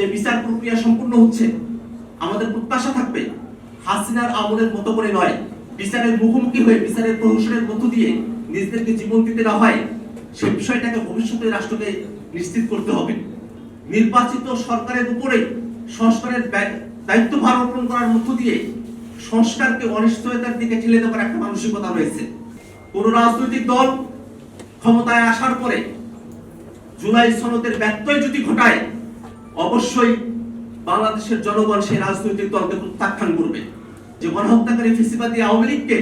যে বিচার প্রক্রিয়া সম্পূর্ণ হচ্ছে, আমাদের প্রত্যাশা থাকবে হাসিনার আমলের মতো করে নয়। বিচারের মুখোমুখি হয়ে বিচারের প্রহসনের মধ্য দিয়ে নিজেদেরকে জীবন দিতে না হয়, সে বিষয়টাকে ভবিষ্যতে রাষ্ট্রকে নিশ্চিত করতে হবে। নির্বাচিত সরকারের উপরে সংস্কারের ব্যয়- দায়িত্বভার অর্পণ করার মধ্য দিয়ে সংস্কারকে অনিশ্চয়তার দিকে ঠেলে দেওয়ার একটা মানসিকতা রয়েছে। কোন রাজনৈতিক দল ক্ষমতায় আসার পরে জুলাই সনদের ব্যত্যয় যদি ঘটায় অবশ্যই বাংলাদেশের জনগণ সেই রাজনৈতিক দলকে প্রত্যাখ্যান করবে। যে গণহত্যাকারী ফেসিবাদী আওয়ামী লীগকে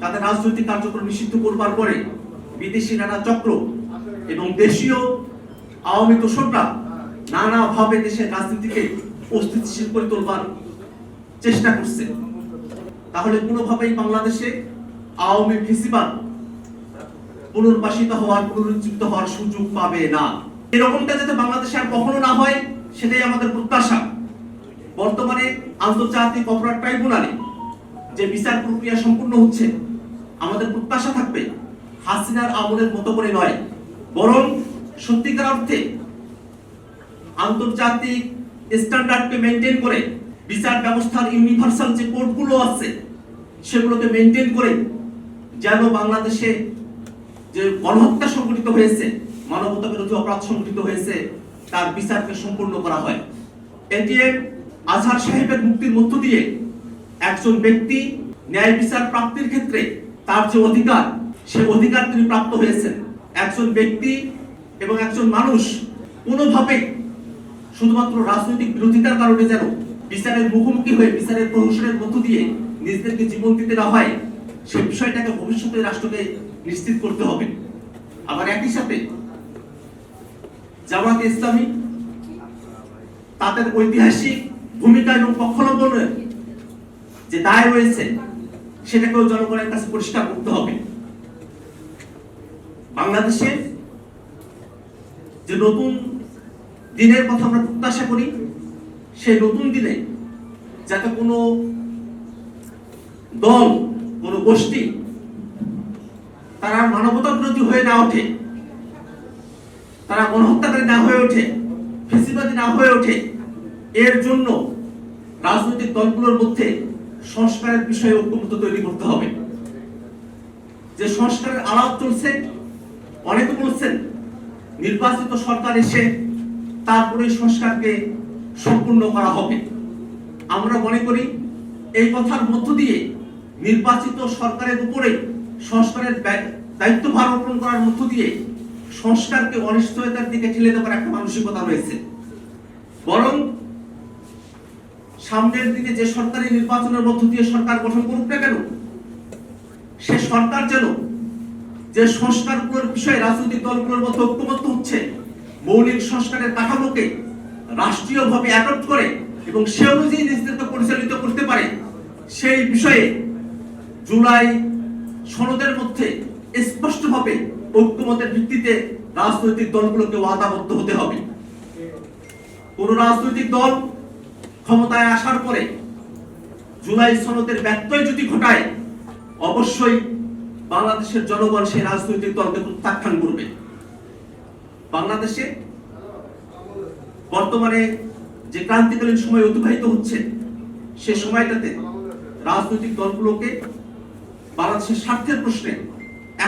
তাদের রাজনৈতিক কার্যক্রম নিষিদ্ধ করবার পরে বিদেশি নানা চক্র এবং দেশীয় আওয়ামী দোসররা নানাভাবে দেশের রাজনীতিকে অস্তিত্বশীল করে তোলবার চেষ্টা করছে। তাহলে কোনোভাবেই বাংলাদেশে আওয়ামী ফেসিবাদ পুনর্বাসিত হওয়ার, পুনরুজ্জীবিত হওয়ার সুযোগ পাবে না। এরকমটা যাতে বাংলাদেশে আর কখনো না হয় সেটাই আমাদের প্রত্যাশা। বর্তমানে আন্তর্জাতিক অপরাধ ট্রাইব্যুনালে যে বিচার প্রক্রিয়া সম্পূর্ণ হচ্ছে, আমাদের প্রত্যাশা থাকবে হাসিনার আমলের মতো করে নয়, বরং সত্যিকার অর্থে আন্তর্জাতিক স্ট্যান্ডার্ডকে মেনটেন করে বিচার ব্যবস্থার ইউনিভার্সাল যে কোর্টগুলো আছে, সেগুলোকে মেনটেন করে যেন বাংলাদেশে যে গণহত্যা সংঘটিত হয়েছে মানবতা বিরোধী অপরাধ সংঘটিত হয়েছে তার বিচারকে সম্পূর্ণ করা হয়। এটিএম আজহার সাহেবের মুক্তির মধ্য দিয়ে একজন ব্যক্তি ন্যায় বিচার প্রাপ্তির ক্ষেত্রে তার যে অধিকার, সে অধিকার তিনি প্রাপ্ত হয়েছেন। একজন ব্যক্তি এবং একজন মানুষ কোনোভাবে শুধুমাত্র রাজনৈতিক বিরোধিতার কারণে যেন বিচারের মুখোমুখি হয়ে বিচারের প্রহসনের মধ্য দিয়ে নিজেদেরকে জীবন দিতে না হয়, সে বিষয়টাকে ভবিষ্যতে রাষ্ট্রকে নিশ্চিত করতে হবে। আবার একই সাথে জামাতে ইসলামী, তাদের ঐতিহাসিক ভূমিকা এবং পক্ষলম্বনের যে দায় রয়েছে, সেটাকেও জনগণের কাছে পরিষ্কার করতে হবে। বাংলাদেশের যে নতুন দিনের কথা আমরা প্রত্যাশা করি, সেই নতুন দিনে যাতে কোনো দল, কোনো গোষ্ঠী তারা মানবতা বিরোধী হয়ে না ওঠে তারা গণহত্যাকারী না হয়ে ওঠে, ফেসিবাদী না হয়ে ওঠে। এর জন্য রাজনৈতিক দলগুলোর মধ্যে সংস্কারের বিষয়ে ঐক্যমত্য তৈরি করতে হবে। যে সংস্কারের আলাপ চলছে, অনেকে বলছেন নির্বাচিত সরকার এসে তারপরে সংস্কারকে সম্পূর্ণ করা হবে। আমরা মনে করি এই কথার মধ্য দিয়ে নির্বাচিত সরকারের উপরে সংস্কারের দায়িত্বভার অর্পণ করার মধ্য দিয়ে সংস্কারকে অনিশ্চয়তার দিকে ঠেলে দেওয়ার একটা মানসিকতা রয়েছে। বরং সামনের দিকে যে সরকারি নির্বাচনের মধ্য দিয়ে সরকার গঠন করুক না কেন, সে সরকার যেন যে সংস্কারগুলোর বিষয়ে রাজনৈতিক দলগুলোর মধ্যে ঐক্যবদ্ধ হচ্ছে, মৌলিক সংস্কারের কাঠামোকে রাষ্ট্রীয়ভাবে অ্যাডপ্ট করে এবং সে অনুযায়ী নিজেদেরকে পরিচালিত করতে পারে, সেই বিষয়ে জুলাই সনদের মধ্যে স্পষ্টভাবে ঐক্যমতের ভিত্তিতে রাজনৈতিক দলগুলোকে ওয়াদাবদ্ধ হতে হবে। কোন রাজনৈতিক দল ক্ষমতায় আসার পরে জুলাই সনদের ব্যত্যয় যদি ঘটায়, অবশ্যই বাংলাদেশের জনগণ সেই রাজনৈতিক দলকে প্রত্যাখ্যান করবে। বাংলাদেশে বর্তমানে যে ক্রান্তিকালীন সময় অতিবাহিত হচ্ছে, সে সময়টাতে রাজনৈতিক দলগুলোকে বাংলাদেশের স্বার্থের প্রশ্নে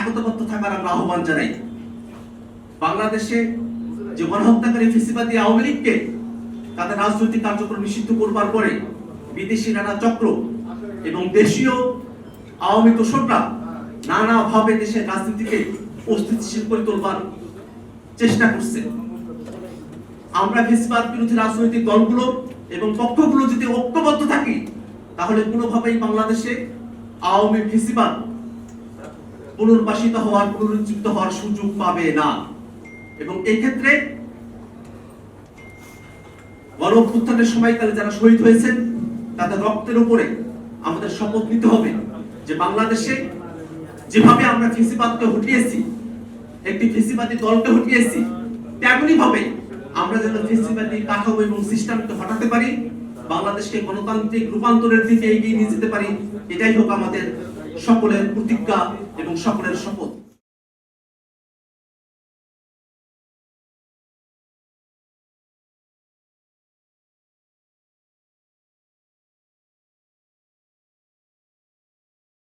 একতাবদ্ধ থাকার আমরা আহ্বান জানাই। বাংলাদেশে যে গণহত্যাকারী ফেসিবাদী আওয়ামী লীগকে তাদের রাজনৈতিক কার্যক্রম নিষিদ্ধ করবার পরে বিদেশি নানা চক্র এবং দেশীয় আওয়ামী দোসররা নানাভাবে দেশের রাজনীতিকে অস্থিতিশীল করে তোলবার চেষ্টা করছে। আমরা ফেসিবাদ বিরোধী রাজনৈতিক দলগুলো এবং পক্ষগুলো যদি ঐক্যবদ্ধ থাকি, তাহলে কোনোভাবেই বাংলাদেশে আওয়ামী ফেসিবাদ পুনর্বাসিত হওয়ার, পুনরুজ্জীবিত হওয়ার সুযোগ পাবে না। এবং এই ক্ষেত্রে গণ অভ্যুত্থানের সময়কালে যারা শহীদ হয়েছেন, তাদের রক্তের উপরে আমাদের শপথ নিতে হবে যে বাংলাদেশে যেভাবে আমরা ফেসিবাদকে হটিয়েছি, একটি ফেসিবাদী দলকে হটিয়েছি তেমনি ভাবে আমরা যেন ফেসিবাদী কাঠামো এবং সিস্টেমকে হটাতে পারি, বাংলাদেশকে গণতান্ত্রিক রূপান্তরের দিকে এগিয়ে নিয়ে যেতে পারি, এটাই হোক আমাদের সকলের প্রতিজ্ঞা এবং সকলের শপথ।